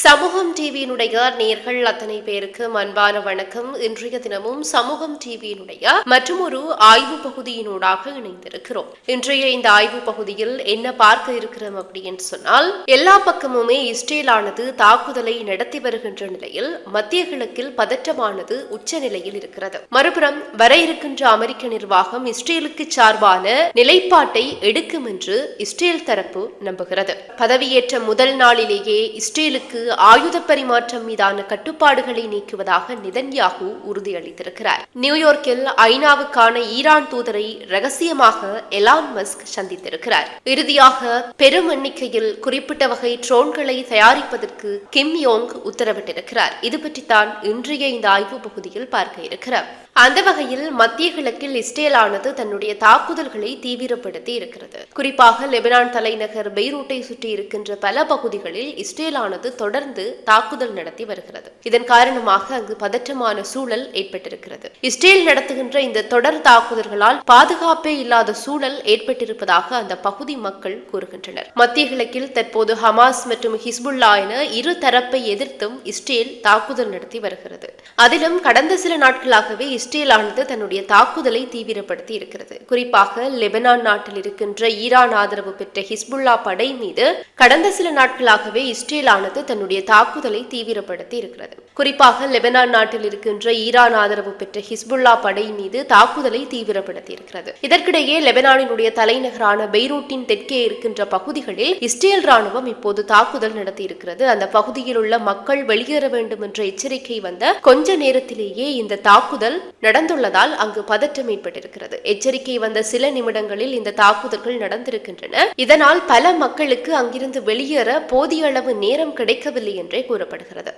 சமூகம் டிவியினுடைய நேர்கள் அத்தனை பேருக்கு அன்பான வணக்கம். இன்றைய தினமும் சமூகம் டிவியினுடைய மற்றும் ஒரு ஆய்வு பகுதியினூடாக இணைந்திருக்கிறோம். இன்றைய இந்த ஆய்வு பகுதியில் என்ன பார்க்க இருக்கிறோம் அப்படின்னு சொன்னால் எல்லா பக்கமுமே இஸ்ரேலானது தாக்குதலை நடத்தி வருகின்ற நிலையில் மத்திய கிழக்கில் பதற்றமானது உச்ச நிலையில் இருக்கிறது. மறுபுறம் வர இருக்கின்ற அமெரிக்க நிர்வாகம் இஸ்ரேலுக்கு சார்பான நிலைப்பாட்டை எடுக்கும் என்று இஸ்ரேல் தரப்பு நம்புகிறது. பதவியேற்ற முதல் நாளிலேயே இஸ்ரேலுக்கு ஆயுத பரிமாற்றம் மீதான கட்டுப்பாடுகளை நீக்குவதாக நிதன்யாகு உறுதியளித்திருக்கிறார். நியூயார்க்கில் ஐநாவுக்கான ஈரான் தூதரை ரகசியமாக எலான் மஸ்க் சந்தித்திருக்கிறார். இறுதியாக பெரும் எண்ணிக்கையில் குறிப்பிட்ட வகை ட்ரோன்களை தயாரிப்பதற்கு கிம் யோங் உத்தரவிட்டிருக்கிறார். இது பற்றித்தான் இன்றைய இந்த ஆய்வு பகுதியில் பார்க்க இருக்கிறார் அந்த வகையில் மத்திய கிழக்கில் இஸ்ரேலானது தன்னுடைய தாக்குதல்களை தீவிரப்படுத்தி இருக்கிறது. குறிப்பாக லெபனான் தலைநகர் பெய்ரூட்டை சுற்றி இருக்கின்ற பல பகுதிகளில் இஸ்ரேலானது தொடர்ந்து தாக்குதல் நடத்தி வருகிறது. இதன் காரணமாக அங்கு பதற்றமான சூழல் ஏற்பட்டிருக்கிறது. இஸ்ரேல் நடத்துகின்ற இந்த தொடர் தாக்குதல்களால் பாதுகாப்பே இல்லாத சூழல் ஏற்பட்டிருப்பதாக அந்த பகுதி மக்கள் கூறுகின்றனர். மத்திய கிழக்கில் தற்போது ஹமாஸ் மற்றும் ஹிஸ்புல்லா என இரு தரப்பை எதிர்த்தும் இஸ்ரேல் தாக்குதல் நடத்தி வருகிறது. அதிலும் கடந்த சில நாட்களாகவே இஸ்ரேலானது தன்னுடைய தாக்குதலை தீவிரப்படுத்தி இருக்கிறது. குறிப்பாக லெபனான் நாட்டில் இருக்கின்ற ஈரான் ஆதரவு பெற்ற ஹிஸ்புல்லா படை மீது கடந்த சில நாட்களாகவே இஸ்ரேலானது தன்னுடைய தாக்குதலை தீவிரப்படுத்தி இருக்கிறது. குறிப்பாக லெபனான் நாட்டில் இருக்கின்ற ஈரான் ஆதரவு பெற்ற ஹிஸ்புல்லா படை மீது தாக்குதலை தீவிரப்படுத்தி இருக்கிறது. இதற்கிடையே லெபனானினுடைய தலைநகரான பெய்ரூட்டின் தெற்கே இருக்கின்ற பகுதிகளில் இஸ்ரேல் ராணுவம் இப்போது தாக்குதல் நடத்தி இருக்கிறது. அந்த பகுதியில் உள்ள மக்கள் வெளியேற வேண்டும் என்ற எச்சரிக்கை வந்த கொஞ்ச நேரத்திலேயே இந்த தாக்குதல் நடந்துள்ளதால் அங்கு பதற்றம் ஏற்பட்டிருக்கிறது. எச்சரிக்கை வந்த சில நிமிடங்களில் இந்த தாக்குதல்கள் நடந்திருக்கின்றன. இதனால் பல மக்களுக்கு அங்கிருந்து வெளியேற போதிய அளவு நேரம் கிடைக்க கிடைக்கவில்லை என்றே கூறப்படுகிறது.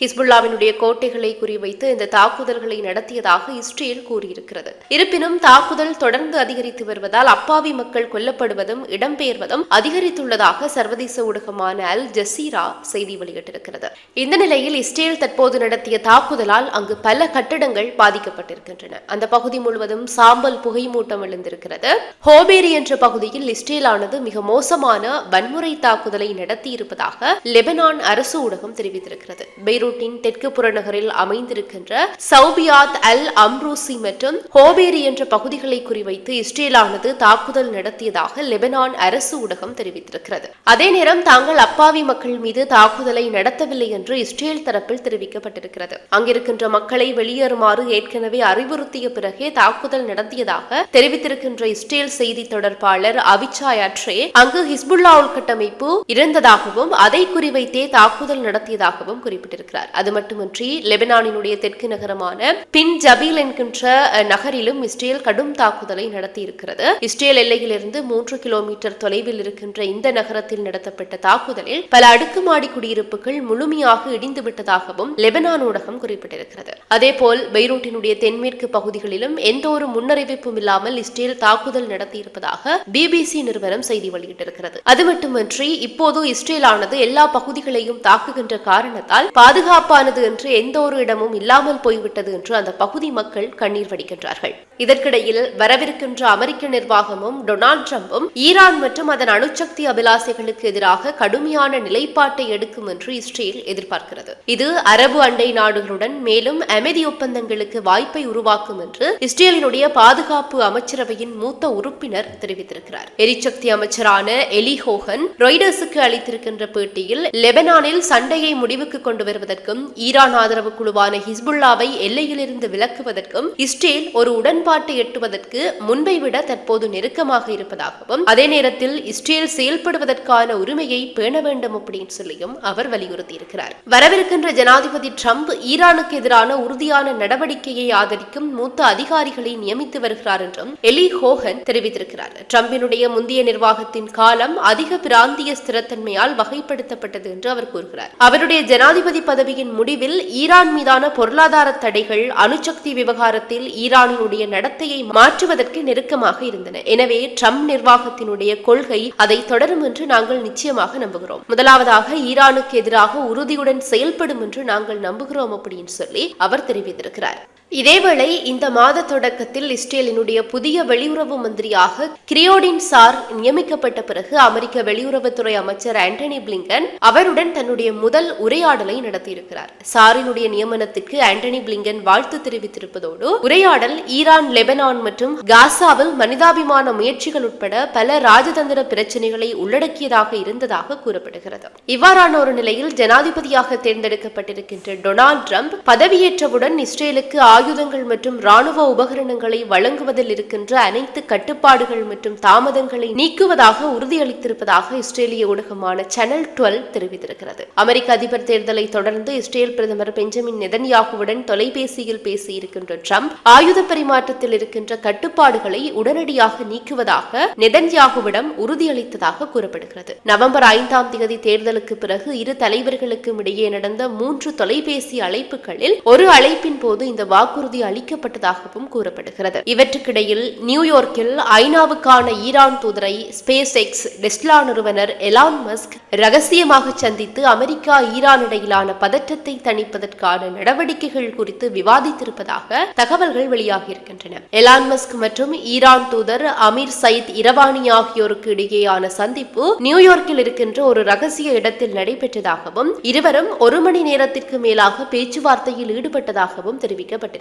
ஹிஸ்புல்லாவினுடைய கோட்டைகளை குறிவைத்து இந்த தாக்குதல்களை நடத்தியதாக இஸ்ரேல் கூறியிருக்கிறது. இருப்பினும் தாக்குதல் தொடர்ந்து அதிகரித்து வருவதால் அப்பாவி மக்கள் கொல்லப்படுவதும் இடம்பெயர்வதும் அதிகரித்துள்ளதாக சர்வதேச ஊடகமான அல் ஜசீரா செய்தி வெளியிட்டிருக்கிறது. இந்த நிலையில் இஸ்ரேல் தற்போது நடத்திய தாக்குதலால் அங்கு பல கட்டிடங்கள் பாதிக்கப்பட்டிருக்கின்றன. அந்த பகுதி முழுவதும் சாம்பல் புகை மூட்டம் எழுந்திருக்கிறது ஹோபேரி என்ற பகுதியில் இஸ்ரேலானது மிக மோசமான வன்முறை தாக்குதலை நடத்தியிருப்பதாக லெபனான் அரசு அரசு ஊடகம் தெரிவித்திருக்கிறது. பெய்ரூட்டின் தெற்கு புறநகரில் அமைந்திருக்கின்ற சௌபியாத் அல் அம்ரூசி மற்றும் ஹோபேரி என்ற பகுதிகளை குறிவைத்து இஸ்ரேலானது தாக்குதல் நடத்தியதாக லெபனான் அரசு ஊடகம் தெரிவித்திருக்கிறது. அதே நேரம் தாங்கள் அப்பாவி மக்கள் மீது தாக்குதலை நடத்தவில்லை என்று இஸ்ரேல் தரப்பில் தெரிவிக்கப்பட்டிருக்கிறது. அங்கிருக்கின்ற மக்களை வெளியேறுமாறு ஏற்கனவே அறிவுறுத்திய பிறகே தாக்குதல் நடத்தியதாக தெரிவித்திருக்கின்ற இஸ்ரேல் செய்தி தொடர்பாளர் அவிச்சாய் அட்ரே அங்கு ஹிஸ்புல்லா உள்கட்டமைப்பு இருந்ததாகவும் அதை குறிவைத்தே தாக்குதல் நடத்தியதாகவும் குறிப்பிட்டிருக்கிறார். அது மட்டுமின்றி லெபனானினுடைய தெற்கு நகரமான பின் ஜபீல் என்கின்ற நகரிலும் இஸ்ரேல் கடும் தாக்குதலை நடத்தியிருக்கிறது. இஸ்ரேல் எல்லையிலிருந்து மூன்று கிலோமீட்டர் தொலைவில் இருக்கின்ற இந்த நகரத்தில் நடத்தப்பட்ட தாக்குதலில் பல அடுக்குமாடி குடியிருப்புகள் முழுமையாக இடிந்து விட்டதாகவும் லெபனான் ஊடகம் குறிப்பிட்டிருக்கிறது. அதேபோல் பெய்ரூட்டினுடைய தென்மேற்கு பகுதிகளிலும் எந்த ஒரு முன்னறிவிப்பும் இல்லாமல் இஸ்ரேல் தாக்குதல் நடத்தியிருப்பதாக பிபிசி நிறுவனம் செய்தி வெளியிட்டிருக்கிறது. அது மட்டுமின்றி இப்போது இஸ்ரேலானது எல்லா பகுதிகளையும் எதையும் தாக்குகின்ற காரணத்தால் பாதுகாப்பானது என்று எந்த ஒரு இடமும் இல்லாமல் போய்விட்டது என்று அந்த பகுதி மக்கள் கண்ணீர் வடிக்கின்றார்கள். இதற்கிடையில் வரவிருக்கின்ற அமெரிக்க நிர்வாகமும் டொனால்ட் ட்ரம்பும் ஈரான் மற்றும் அதன் அணுசக்தி அபிலாசைகளுக்கு எதிராக கடுமையான நிலைப்பாட்டை எடுக்கும் என்று இஸ்ரேல் எதிர்பார்க்கிறது. இது அரபு அண்டை நாடுகளுடன் மேலும் அமைதி ஒப்பந்தங்களுக்கு வாய்ப்பை உருவாக்கும் என்று இஸ்ரேலினுடைய பாதுகாப்பு அமைச்சரவையின் மூத்த உறுப்பினர் தெரிவித்திருக்கிறார். எரிசக்தி அமைச்சரான எலி ஹோகன் ரொய்டர்ஸுக்கு அளித்திருக்கின்ற பேட்டியில் லெபனான் லெபனானில் சண்டையை முடிவுக்கு கொண்டு வருவதற்கும் ஈரான் ஆதரவு குழுவான ஹிஸ்புல்லாவை எல்லையிலிருந்து விலக்குவதற்கும் இஸ்ரேல் ஒரு உடன்பாட்டை எட்டுவதற்கு முன்பை விட தற்போது நெருக்கமாக இருப்பதாகவும் அதே நேரத்தில் இஸ்ரேல் செயல்படுவதற்கான உரிமையை பேண வேண்டும் அப்படின்னு சொல்லியும் அவர் வலியுறுத்தியிருக்கிறார். வரவிருக்கின்ற ஜனாதிபதி ட்ரம்ப் ஈரானுக்கு எதிரான உறுதியான நடவடிக்கையை ஆதரிக்கும் மூத்த அதிகாரிகளை நியமித்து வருகிறார் என்றும் எலி ஹோகன் தெரிவித்திருக்கிறார். ட்ரம்பினுடைய முந்தைய நிர்வாகத்தின் காலம் அதிக பிராந்திய ஸ்திரத்தன்மையால் வகைப்படுத்தப்பட்டது என்று அவர் கூறுகிறார். அவருடைய ஜனாதிபதி பதவியின் முடிவில் ஈரான் மீதான பொருளாதார தடைகள் அணுசக்தி விவகாரத்தில் ஈரானினுடைய நடத்தையை மாற்றுவதற்கு நெருக்கமாக இருந்தன. எனவே ட்ரம்ப் நிர்வாகத்தினுடைய கொள்கை அதை தொடரும் என்று நாங்கள் நிச்சயமாக நம்புகிறோம். முதலாவதாக ஈரானுக்கு எதிராக உறுதியுடன் செயல்படும் என்று நாங்கள் நம்புகிறோம் அப்படின்னு சொல்லி அவர் தெரிவித்திருக்கிறார். இதேவேளை இந்த மாத தொடக்கத்தில் இஸ்ரேலினுடைய புதிய வெளியுறவு மந்திரியாக கிரியோடின் சார் நியமிக்கப்பட்ட பிறகு அமெரிக்க வெளியுறவுத்துறை அமைச்சர் ஆண்டனி பிளிங்கன் அவருடன் தன்னுடைய முதல் உரையாடலை நடத்தியிருக்கிறார். சாரினுடைய நியமனத்துக்கு ஆண்டனி பிளிங்கன் வாழ்த்து தெரிவித்திருப்பதோடு உரையாடல் ஈரான் லெபனான் மற்றும் காசாவில் மனிதாபிமான முயற்சிகள் உட்பட பல ராஜதந்திர பிரச்சனைகளை உள்ளடக்கியதாக இருந்ததாக கூறப்படுகிறது. இவ்வாறான ஒரு நிலையில் ஜனாதிபதியாக தேர்ந்தெடுக்கப்பட்டிருக்கின்ற டொனால்ட் ட்ரம்ப் பதவியேற்றவுடன் இஸ்ரேலுக்கு ஆயுதங்கள் மற்றும் ராணுவ உபகரணங்களை வழங்குவதில் இருக்கின்ற அனைத்து கட்டுப்பாடுகள் மற்றும் தாமதங்களை நீக்குவதாக உறுதியளித்திருப்பதாக இஸ்ரேலிய ஊடகமான சேனல் டுவெல் தெரிவித்திருக்கிறது. அமெரிக்க அதிபர் தேர்தலை தொடர்ந்து இஸ்ரேல் பிரதமர் பெஞ்சமின் நெதன்யாகுவுடன் தொலைபேசியில் பேசியிருக்கின்ற ட்ரம்ப் ஆயுத பரிமாற்றத்தில் இருக்கின்ற கட்டுப்பாடுகளை உடனடியாக நீக்குவதாக நெதன்யாகுவிடம் உறுதியளித்ததாக கூறப்படுகிறது. நவம்பர் ஐந்தாம் தேதி தேர்தலுக்கு பிறகு இரு தலைவர்களுக்கும் இடையே நடந்த மூன்று தொலைபேசி அழைப்புகளில் ஒரு அழைப்பின் போது இந்த வாக்கு வாக்குறுதி அளிக்கப்பட்டதாகவும் கூறப்படுகிறது. இவற்றுக்கிடையில் நியூயார்க்கில் ஐநாவுக்கான ஈரான் தூதரை ஸ்பேஸ் எக்ஸ் டெஸ்லா நிறுவனர் எலான் மஸ்க் ரகசியமாக சந்தித்து அமெரிக்கா ஈரான் இடையிலான பதற்றத்தை தணிப்பதற்கான நடவடிக்கைகள் குறித்து விவாதித்திருப்பதாக தகவல்கள் வெளியாகியிருக்கின்றன. எலான் மஸ்க் மற்றும் ஈரான் தூதர் அமீர் சயித் இரவானி ஆகியோருக்கு இடையேயான சந்திப்பு நியூயார்க்கில் இருக்கின்ற ஒரு ரகசிய இடத்தில் நடைபெற்றதாகவும் இருவரும் ஒரு மணி நேரத்திற்கு மேலாக பேச்சுவார்த்தையில் ஈடுபட்டதாகவும் தெரிவிக்கப்பட்டிருக்கிறது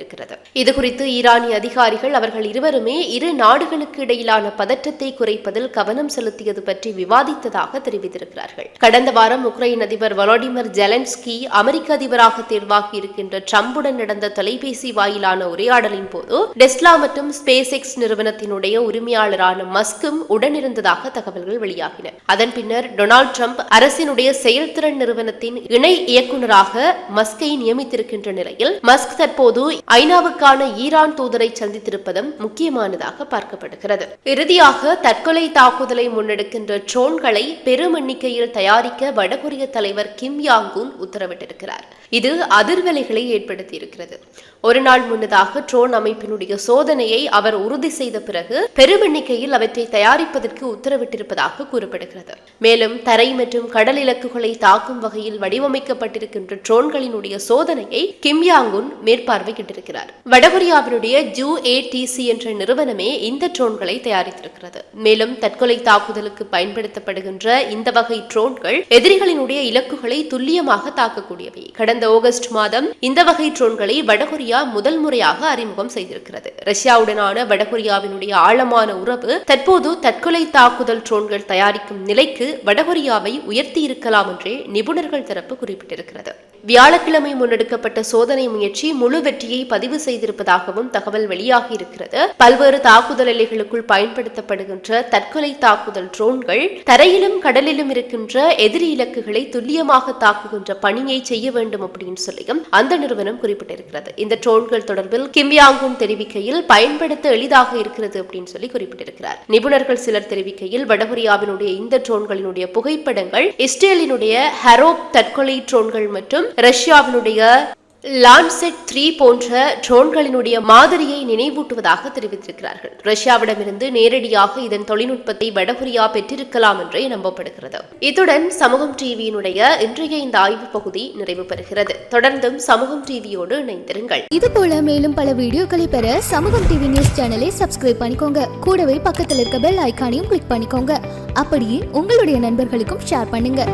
இதுகுறித்து ஈரானிய அதிகாரிகள் அவர்கள் இருவருமே இரு நாடுகளுக்கு இடையிலான பதற்றத்தை குறைப்பதில் கவனம் செலுத்தியது பற்றி விவாதித்ததாக தெரிவித்திருக்கிறார்கள். கடந்த வாரம் உக்ரைன் அதிபர் வலோடிமர் ஜெலன்ஸ்கி அமெரிக்க அதிபராக தேர்வாகி இருக்கின்ற ட்ரம்புடன் நடந்த தொலைபேசி வாயிலான உரையாடலின் போது டெஸ்லா மற்றும் ஸ்பேஸ் எக்ஸ் நிறுவனத்தினுடைய உரிமையாளரான மஸ்கும் உடனிருந்ததாக தகவல்கள் வெளியாகின. அதன் பின்னர் டொனால்ட் ட்ரம்ப் அரசினுடைய செயல்திறன் நிறுவனத்தின் இணை இயக்குநராக மஸ்கை நியமித்திருக்கின்ற நிலையில் மஸ்க் தற்போது ஐநாவுக்கான ஈரான் தூதரை சந்தித்திருப்பதும் முக்கியமானதாக பார்க்கப்படுகிறது. இறுதியாக தற்கொலை தாக்குதலை முன்னெடுக்கின்ற ட்ரோன்களை பெரும் எண்ணிக்கையில் தயாரிக்க வடகொரிய தலைவர் கிம் யாங்குன் உத்தரவிட்டிருக்கிறார். இது அதிர்வலைகளை ஏற்படுத்தியிருக்கிறது. ஒரு நாள் முன்னதாக ட்ரோன் அமைப்பினுடைய சோதனையை அவர் உறுதி செய்த பிறகு பெரும் எண்ணிக்கையில் அவற்றை தயாரிப்பதற்கு உத்தரவிட்டிருப்பதாக கூறப்படுகிறது. மேலும் தரை மற்றும் கடல் இலக்குகளை தாக்கும் வகையில் வடிவமைக்கப்பட்டிருக்கின்ற ட்ரோன்களினுடைய சோதனையை கிம் யாங்குன் மேற்பார்வையிட்டிருக்கிறார். வடகொரியாவினுடைய ஜூ ஏ டிசி என்ற நிறுவனமே இந்த ட்ரோன்களை தயாரித்திருக்கிறது. மேலும் தற்கொலை தாக்குதலுக்கு பயன்படுத்தப்படுகின்ற இந்த வகை ட்ரோன்கள் எதிரிகளினுடைய இலக்குகளை துல்லியமாக தாக்கக்கூடியவை. கடந்த ஆகஸ்ட் மாதம் இந்த வகை ட்ரோன்களை வடகொரியா முதல் முறையாக அறிமுகம் செய்திருக்கிறது. ரஷ்யாவுடனான வடகொரியாவினுடைய ஆழமான உறவு தற்போது தற்கொலை தாக்குதல் ட்ரோன்கள் தயாரிக்கும் நிலைக்கு வடகொரியாவை உயர்த்தி இருக்கலாம் என்றே நிபுணர்கள் தரப்பு குறிப்பிட்டிருக்கிறது. வியாழக்கிழமை முன்னெடுக்கப்பட்ட சோதனை முயற்சி முழு வெற்றியை பதிவு செய்திருப்பதாகவும் தகவல் வெளியாகி இருக்கிறது பல்வேறு தாக்குதல் எல்லைகளுக்குள் பயன்படுத்தப்படுகின்ற தற்கொலை தாக்குதல் ட்ரோன்கள் தரையிலும் கடலிலும் இருக்கின்ற எதிரி இலக்குகளை துல்லியமாக தாக்குகின்ற பணியை செய்ய வேண்டும் அப்படின்னு சொல்லியும் அந்த நிறுவனம் குறிப்பிட்டிருக்கிறது. இந்த ட்ரோன்கள் தொடர்பில் கிம்யாங்கும் தெரிவிக்கையில் பயன்படுத்த எளிதாக இருக்கிறது அப்படின்னு சொல்லி குறிப்பிட்டிருக்கிறார். நிபுணர்கள் சிலர் தெரிவிக்கையில் வடகொரியாவினுடைய இந்த ட்ரோன்களினுடைய புகைப்படங்கள் இஸ்ரேலினுடைய ஹரோப் தற்கொலை ட்ரோன்கள் மற்றும் ரஷ்யாவினுடைய லான்செட் த்ரீ போன்ற ட்ரோன்களினுடைய மாதிரியை நினைவூட்டுவதாக தெரிவித்திருக்கிறார்கள். ரஷ்யாவிடமிருந்து நேரடியாக இதன் தொழில்நுட்பத்தை வடகொரியா பெற்றிருக்கலாம் என்றே நம்பப்படுகிறது. இத்துடன் சமூகம் டிவியினுடைய இன்றைய இந்த ஆய்வு பகுதி நிறைவு பெறுகிறது. தொடர்ந்தும் சமூகம் டிவியோடு இணைந்திருங்கள். இது போல மேலும் பல வீடியோக்களை பெற சமூகம் டிவி நியூஸ் சேனலை சப்ஸ்கிரைப் பண்ணிக்கோங்க. கூடவே பக்கத்தில் இருக்க பெல் ஐகானையும் கிளிக் பண்ணிக்கோங்க. அப்படியே உங்களுடைய நண்பர்களுக்கும் ஷேர் பண்ணுங்க.